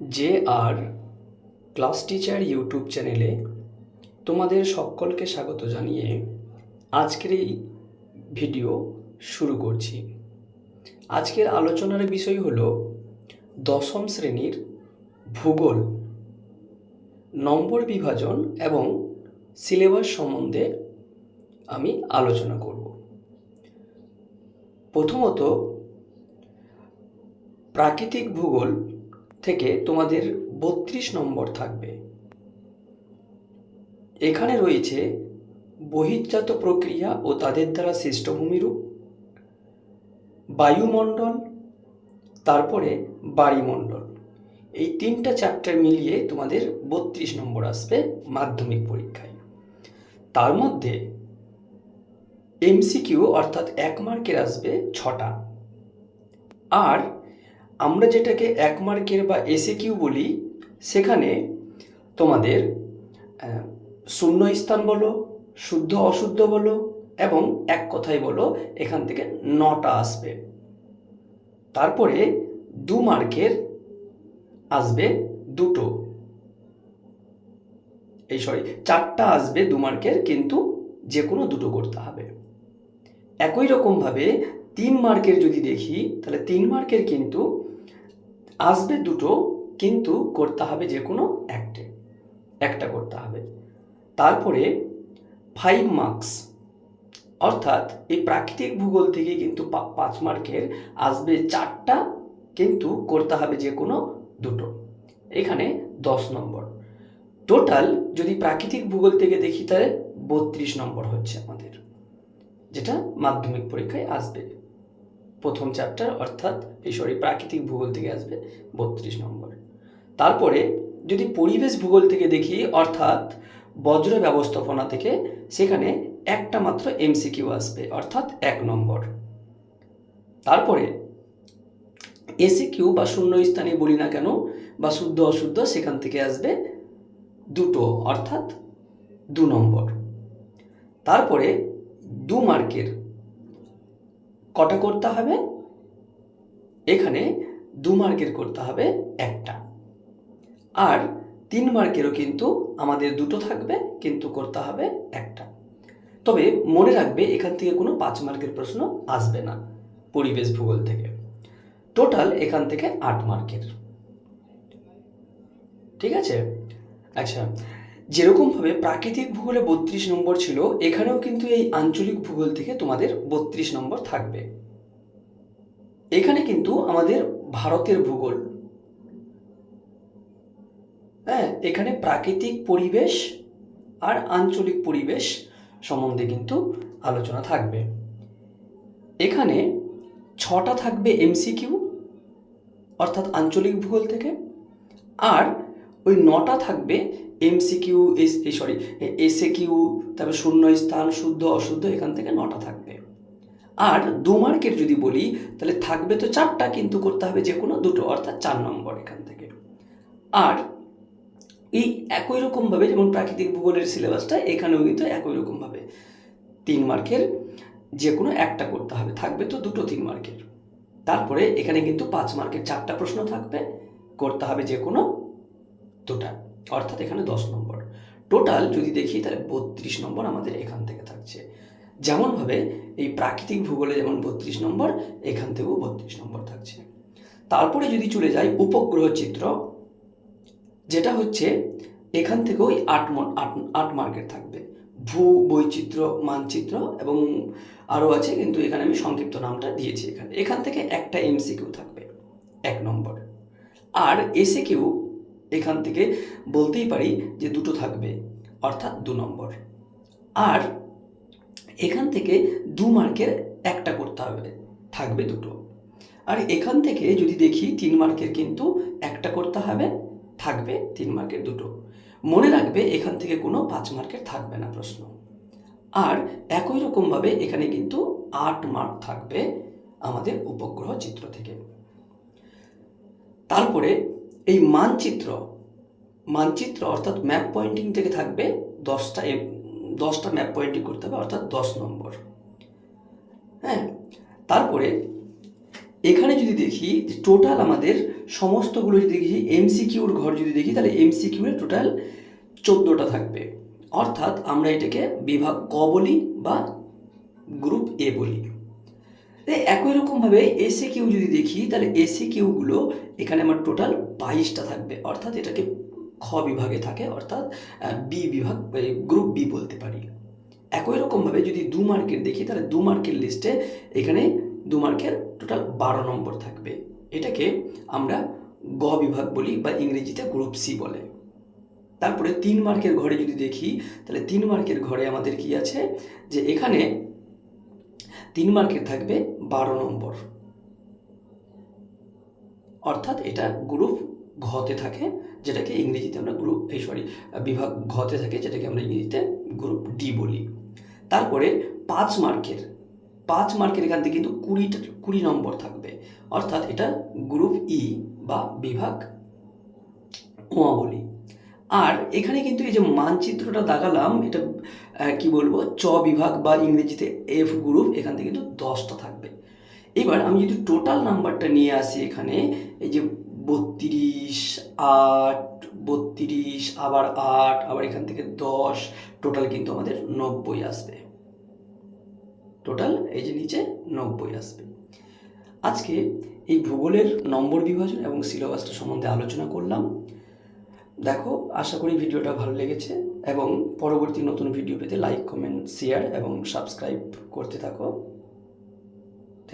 J R class teacher YouTube চ্যানেলে তোমাদের সকলকে স্বাগত জানিয়ে আজকের এই ভিডিও শুরু করছি। আজকের আলোচনার বিষয় হলো দশম শ্রেণির ভূগোল, নম্বর বিভাজন এবং সিলেবাস সম্বন্ধে আমি আলোচনা করব। প্রথমত, প্রাকৃতিক ভূগোল থেকে তোমাদের বত্রিশ নম্বর থাকবে। এখানে রয়েছে বহির্জাত প্রক্রিয়া ও তাদের দ্বারা সৃষ্ট ভূমিরূপ, বায়ুমণ্ডল, তারপরে বাড়িমণ্ডল। এই তিনটা চ্যাপ্টার মিলিয়ে তোমাদের বত্রিশ নম্বর আসবে মাধ্যমিক পরীক্ষায়। তার মধ্যে এমসিকিউ অর্থাৎ এক মার্কের আসবে ছটা। আর আমরা যেটাকে এক মার্কের বা এসে কিউ বলি, সেখানে তোমাদের শূন্য স্থান বলো, শুদ্ধ অশুদ্ধ বলো, এবং এক কথায় বলো, এখান থেকে নটা আসবে। তারপরে দু মার্কের আসবে দুটো। এই সরি, চারটা আসবে দু মার্কের, কিন্তু যে কোনো দুটো করতে হবে। একই রকমভাবে তিন মার্কের যদি দেখি, তাহলে তিন মার্কের কিন্তু আসবে দুটো, কিন্তু করতে হবে যে কোনো একটে, একটা করতে হবে। তারপরে ফাইভ মার্কস অর্থাৎ এই প্রাকৃতিক ভূগোল থেকে কিন্তু পাঁচ মার্কের আসবে চারটা, কিন্তু করতে হবে যে কোনো দুটো। এখানে দশ নম্বর। টোটাল যদি প্রাকৃতিক ভূগোল থেকে দেখি, তাহলে বত্রিশ নম্বর হচ্ছে আমাদের, যেটা মাধ্যমিক পরীক্ষায় আসবে। প্রথম চ্যাপ্টার অর্থাৎ এই সরি প্রাকৃতিক ভূগোল থেকে আসবে বত্রিশ নম্বর। তারপরে যদি পরিবেশ ভূগোল থেকে দেখি, অর্থাৎ বজ্র ব্যবস্থাপনা থেকে, সেখানে একটা মাত্র এমসিকিউ আসবে, অর্থাৎ এক নম্বর। তারপরে এসি কিউ বা শূন্য স্থানে বলি না কেন, বা শুদ্ধ অশুদ্ধ, সেখান থেকে আসবে দুটো, অর্থাৎ দু নম্বর। তারপরে দু মার্কের কটা করতে হবে? এখানে দু মার্কের করতে হবে একটা। আর তিন মার্কেরও কিন্তু আমাদের দুটো থাকবে, কিন্তু করতে হবে একটা। তবে মনে রাখবে, এখান থেকে কোনো পাঁচ মার্কের প্রশ্ন আসবে না, পরিবেশ ভূগোল থেকে। টোটাল এখান থেকে আট মার্কের ঠিক আছে? আচ্ছা যেরকমভাবে প্রাকৃতিক ভূগোলে বত্রিশ নম্বর ছিল, এখানেও কিন্তু এই আঞ্চলিক ভূগোল থেকে তোমাদের বত্রিশ নম্বর থাকবে। এখানে কিন্তু আমাদের ভারতের ভূগোল। হ্যাঁ এখানে প্রাকৃতিক পরিবেশ আর আঞ্চলিক পরিবেশ সম্বন্ধে কিন্তু আলোচনা থাকবে। এখানে ছটা থাকবে এমসিকিউ অর্থাৎ আঞ্চলিক ভূগোল থেকে, আর ওই নটা থাকবে MCQ S sorry SA Q তারপরে শূন্য স্থান, শুদ্ধ, অশুদ্ধ, এখান থেকে নটা থাকবে। আর দু মার্কের যদি বলি, তাহলে থাকবে তো চারটা, কিন্তু করতে হবে যে কোনো দুটো, অর্থাৎ চার নম্বর এখান থেকে। আর এই একই রকমভাবে, যেমন প্রাকৃতিক ভূগোলের সিলেবাসটা, এখানেও কিন্তু একই রকমভাবে। তিন মার্কের যে কোনো একটা করতে হবে, থাকবে তো দুটো তিন মার্কের। তারপরে এখানে কিন্তু পাঁচ মার্কের চারটা প্রশ্ন থাকবে, করতে হবে যে কোনো দুটা। অর্থাৎ এখানে দশ নম্বর। টোটাল যদি দেখি, তাহলে বত্রিশ নম্বর আমাদের এখান থেকে থাকছে। যেমনভাবে এই প্রাকৃতিক ভূগোলে যেমন বত্রিশ নম্বর, এখান থেকেও বত্রিশ নম্বর থাকছে। তারপরে যদি চলে যাই উপগ্রহ চিত্র, যেটা হচ্ছে এখান থেকে ওই আট আট আট মার্কের থাকবে। ভূ, বৈচিত্র্য, মানচিত্র এবং আরও আছে, কিন্তু এখানে আমি সংক্ষিপ্ত নামটা দিয়েছি এখানে। এখান থেকে একটা এমসিকিউ থাকবে, এক নম্বর। আর এসে কিউ এখান থেকে বলতেই পারি যে দুটো থাকবে, অর্থাৎ দু নম্বর। আর এখান থেকে দু মার্কের একটা করতে হবে, থাকবে দুটো। আর এখান থেকে যদি দেখি তিন মার্কের কিন্তু একটা করতে হবে, থাকবে তিন মার্কের দুটো। মনে রাখবে এখান থেকে কোনো পাঁচ মার্কের থাকবে না প্রশ্ন। আর একই রকমভাবে এখানে কিন্তু আট মার্ক থাকবে আমাদের উপগ্রহ চিত্র থেকে। তারপরে এই মানচিত্র মানচিত্র অর্থাৎ ম্যাপ পয়েন্টিং থেকে থাকবে দশটা দশটা ম্যাপ পয়েন্টিং করতে হবে, অর্থাৎ দশ নম্বর। হ্যাঁ? তারপরে এখানে যদি দেখি টোটাল আমাদের সমস্তগুলো যদি দেখি এমসিকিউর ঘর যদি দেখি, তাহলে এমসিকিউর টোটাল চোদ্দোটা থাকবে। অর্থাৎ আমরা এটাকে বিভাগ ক বলি বা গ্রুপ এ বলি। এ একই রকমভাবে এসে কিউ যদি দেখি, তাহলে এসে কিউগুলো এখানে আমার টোটাল বাইশটা থাকবে। অর্থাৎ এটাকে খ বিভাগে থাকে, অর্থাৎ বি বিভাগ গ্রুপ বি বলতে পারি। একই রকমভাবে যদি দু মার্কের দেখি, তাহলে দু মার্কের লিস্টে এখানে দু মার্কের টোটাল বারো নম্বর থাকবে। এটাকে আমরা গ বিভাগ বলি বা ইংরেজিতে গ্রুপ সি বলে। তারপরে তিন মার্কের ঘরে যদি দেখি, তাহলে তিন মার্কের ঘরে আমাদের কি আছে? যে এখানে তিন মার্কের থাকবে বারো নম্বর। অর্থাৎ এটা গ্রুপ ঘতে থাকে, যেটাকে ইংরেজিতে আমরা গ্রুপ, এই সরি, বিভাগ ঘতে থাকে, যেটাকে আমরা ইংরেজিতে গ্রুপ ডি বলি। তারপরে পাঁচ মার্কের পাঁচ মার্কের এখান থেকে কিন্তু কুড়িটা কুড়ি নম্বর থাকবে। অর্থাৎ এটা গ্রুপ ই বা বিভাগ ওয়া বলি। আর এখানে কিন্তু এই যে মানচিত্রটা দাগালাম এটা কি বলব, চ বিভাগ বা ইংরেজিতে এফ গ্রুপ এখান থেকে কিন্তু দশটা থাকবে। এবার আমি যদি টোটাল নাম্বারটা নিয়ে আসি এখানে, এই যে বত্রিশ, আট, বত্রিশ, আবার আট, আবার এখান থেকে দশ টোটাল কিন্তু আমাদের নব্বই আসবে। টোটাল এই যে নিচে নব্বই আসবে। আজকে এই ভূগোলের নম্বর বিভাজন এবং সিলেবাসটা সম্বন্ধে আলোচনা করলাম। দেখো, আশা করি ভিডিওটা ভালো লেগেছে এবং পরবর্তী নতুন ভিডিও পেতে লাইক কমেন্ট শেয়ার এবং সাবস্ক্রাইব করতে থাকো।